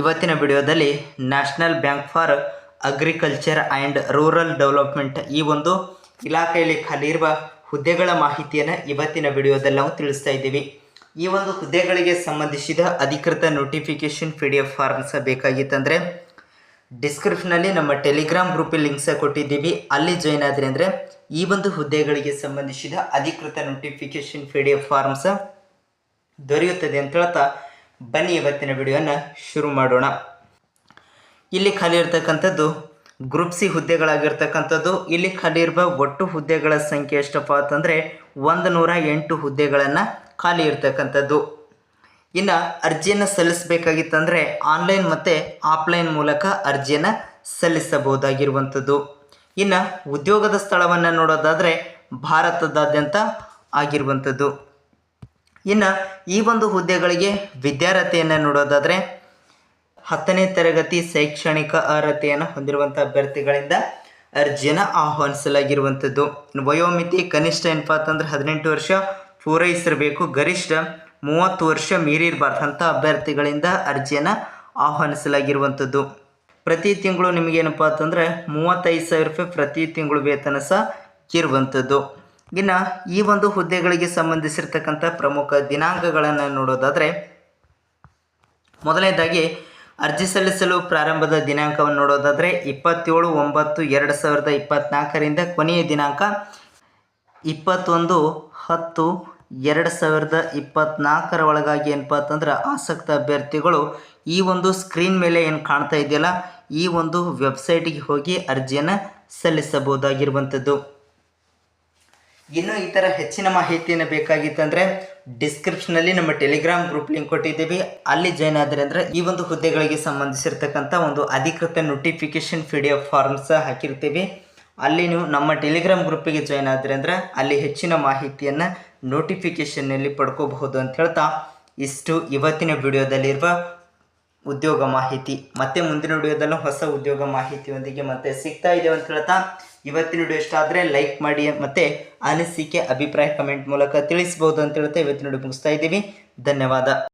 ಇವತ್ತಿನ ವಿಡಿಯೋದಲ್ಲಿ national bank for agriculture and rural development ಈ ಒಂದು ಇಲಾಖೆಯಲ್ಲಿ ಖಾಲಿ ಇರುವ ಹುದ್ದೆಗಳ ಮಾಹಿತಿಯನ್ನು ಇವತ್ತಿನ ವಿಡಿಯೋದಲ್ಲಿ ನಾವು ತಿಳಿಸ್ತಾ ಇದ್ದೀವಿ. ಈ ಒಂದು ಹುದ್ದೆಗಳಿಗೆ ಸಂಬಂಧಿಸಿದ ಅಧಿಕೃತ notification P D F forms ಬೇಕಾಗಿತ್ತಂದರೆ ಡಿಸ್ಕ್ರಿಪ್ಷನಲ್ಲಿ ನಮ್ಮ ಟೆಲಿಗ್ರಾಮ್ ಗ್ರೂಪಿಗೆ ಲಿಂಕ್ಸ ಕೊಟ್ಟಿದ್ದೀವಿ. ಅಲ್ಲಿ ಜಾಯ್ನ್ ಆದರೆ ಅಂದರೆ ಈ ಒಂದು ಹುದ್ದೆಗಳಿಗೆ ಸಂಬಂಧಿಸಿದ ಅಧಿಕೃತ notification P D F forms ದೊರೆಯುತ್ತದೆ ಅಂತ ಹೇಳ್ತಾ ಬನ್ನಿ ಇವತ್ತಿನ ವಿಡಿಯೋನ ಶುರು ಮಾಡೋಣ. ಇಲ್ಲಿ ಖಾಲಿ ಇರ್ತಕ್ಕಂಥದ್ದು ಗ್ರೂಪ್ ಸಿ ಹುದ್ದೆಗಳಾಗಿರ್ತಕ್ಕಂಥದ್ದು. ಇಲ್ಲಿ ಖಾಲಿ ಇರುವ ಒಟ್ಟು ಹುದ್ದೆಗಳ ಸಂಖ್ಯೆ ಎಷ್ಟಪ್ಪ ಅಂತಂದರೆ ಒಂದು ನೂರ ಎಂಟು ಹುದ್ದೆಗಳನ್ನು ಖಾಲಿ ಇರ್ತಕ್ಕಂಥದ್ದು. ಇನ್ನು ಅರ್ಜಿಯನ್ನು ಸಲ್ಲಿಸಬೇಕಾಗಿತ್ತಂದರೆ ಆನ್ಲೈನ್ ಮತ್ತು ಆಫ್ಲೈನ್ ಮೂಲಕ ಅರ್ಜಿಯನ್ನು ಸಲ್ಲಿಸಬಹುದಾಗಿರುವಂಥದ್ದು. ಇನ್ನು ಉದ್ಯೋಗದ ಸ್ಥಳವನ್ನು ನೋಡೋದಾದರೆ ಭಾರತದಾದ್ಯಂತ ಆಗಿರುವಂಥದ್ದು. ಇನ್ನು ಈ ಒಂದು ಹುದ್ದೆಗಳಿಗೆ ವಿದ್ಯಾರ್ಹತೆಯನ್ನು ನೋಡೋದಾದರೆ ಹತ್ತನೇ ತರಗತಿ ಶೈಕ್ಷಣಿಕ ಅರ್ಹತೆಯನ್ನು ಹೊಂದಿರುವಂಥ ಅಭ್ಯರ್ಥಿಗಳಿಂದ ಅರ್ಜಿಯನ್ನು ಆಹ್ವಾನಿಸಲಾಗಿರುವಂಥದ್ದು. ವಯೋಮಿತಿ, ಕನಿಷ್ಠ ಏನಪ್ಪ ಅಂತಂದ್ರೆ ಹದಿನೆಂಟು ವರ್ಷ ಪೂರೈಸಿರಬೇಕು. ಗರಿಷ್ಠ ಮೂವತ್ತು ವರ್ಷ ಮೀರಿರಬಾರ್ದಂಥ ಅಭ್ಯರ್ಥಿಗಳಿಂದ ಅರ್ಜಿಯನ್ನು ಆಹ್ವಾನಿಸಲಾಗಿರುವಂಥದ್ದು. ಪ್ರತಿ ತಿಂಗಳು ನಿಮಗೇನಪ್ಪ ಅಂತಂದರೆ ಮೂವತ್ತೈದು ಸಾವಿರ ರೂಪಾಯಿ ಪ್ರತಿ ತಿಂಗಳು ವೇತನ ಸಹ ಇರುವಂಥದ್ದು. ಇನ್ನು ಈ ಒಂದು ಹುದ್ದೆಗಳಿಗೆ ಸಂಬಂಧಿಸಿರ್ತಕ್ಕಂಥ ಪ್ರಮುಖ ದಿನಾಂಕಗಳನ್ನು ನೋಡೋದಾದರೆ, ಮೊದಲನೇದಾಗಿ ಅರ್ಜಿ ಸಲ್ಲಿಸಲು ಪ್ರಾರಂಭದ ದಿನಾಂಕವನ್ನು ನೋಡೋದಾದರೆ, ಇಪ್ಪತ್ತೇಳು ಒಂಬತ್ತು ಎರಡು ಸಾವಿರದ ಇಪ್ಪತ್ತ್ನಾಲ್ಕರಿಂದ ಕೊನೆಯ ದಿನಾಂಕ, ಇಪ್ಪತ್ತೊಂದು ಹತ್ತು ಎರಡು ಸಾವಿರದ ಇಪ್ಪತ್ತ್ನಾಲ್ಕರ ಒಳಗಾಗಿ ಏನಪ್ಪ ಅಂತಂದ್ರೆ ಆಸಕ್ತ ಅಭ್ಯರ್ಥಿಗಳು ಈ ಒಂದು ಸ್ಕ್ರೀನ್ ಮೇಲೆ ಏನು ಕಾಣ್ತಾ ಇದೆಯಲ್ಲ, ಈ ಒಂದು ವೆಬ್ಸೈಟಿಗೆ ಹೋಗಿ ಅರ್ಜಿಯನ್ನು ಸಲ್ಲಿಸಬಹುದಾಗಿರುವಂಥದ್ದು. ಇನ್ನು ಈ ಥರ ಹೆಚ್ಚಿನ ಮಾಹಿತಿಯನ್ನು ಬೇಕಾಗಿತ್ತಂದರೆ ಡಿಸ್ಕ್ರಿಪ್ಷನಲ್ಲಿ ನಮ್ಮ ಟೆಲಿಗ್ರಾಮ್ ಗ್ರೂಪ್ ಲಿಂಕ್ ಕೊಟ್ಟಿದ್ದೀವಿ. ಅಲ್ಲಿ ಜಾಯ್ನ್ ಆದರೆ ಅಂದರೆ ಈ ಒಂದು ಹುದ್ದೆಗಳಿಗೆ ಸಂಬಂಧಿಸಿರ್ತಕ್ಕಂಥ ಒಂದು ಅಧಿಕೃತ ನೋಟಿಫಿಕೇಶನ್ ಪಿ ಡಿ ಎಫ್ ಸಹ ಹಾಕಿರ್ತೀವಿ. ಅಲ್ಲಿ ನೀವು ನಮ್ಮ ಟೆಲಿಗ್ರಾಮ್ ಗ್ರೂಪಿಗೆ ಜಾಯ್ನ್ ಆದರೆ ಅಂದರೆ ಅಲ್ಲಿ ಹೆಚ್ಚಿನ ಮಾಹಿತಿಯನ್ನು ನೋಟಿಫಿಕೇಷನ್ನಲ್ಲಿ ಪಡ್ಕೋಬಹುದು ಅಂತ ಹೇಳ್ತಾ ಇಷ್ಟು ಇವತ್ತಿನ ವಿಡಿಯೋದಲ್ಲಿರುವ ಉದ್ಯೋಗ ಮಾಹಿತಿ, ಮತ್ತೆ ಮುಂದಿನ ವಿಡಿಯೋದಲ್ಲೂ ಹೊಸ ಉದ್ಯೋಗ ಮಾಹಿತಿಯೊಂದಿಗೆ ಮತ್ತೆ ಸಿಗ್ತಾ ಇದೆ ಅಂತ ಹೇಳ್ತಾ ಇವತ್ತಿನ ವಿಡಿಯೋ ಇಷ್ಟ ಆದರೆ ಲೈಕ್ ಮಾಡಿ ಮತ್ತೆ ಅನಿಸಿಕೆ, ಅಭಿಪ್ರಾಯ ಕಮೆಂಟ್ ಮೂಲಕ ತಿಳಿಸ್ಬೋದು ಅಂತ ಹೇಳ್ತಾ ಇವತ್ತಿನ ವಿಡಿಯೋ ಮುಗಿಸ್ತಾ ಇದ್ದೀವಿ. ಧನ್ಯವಾದ.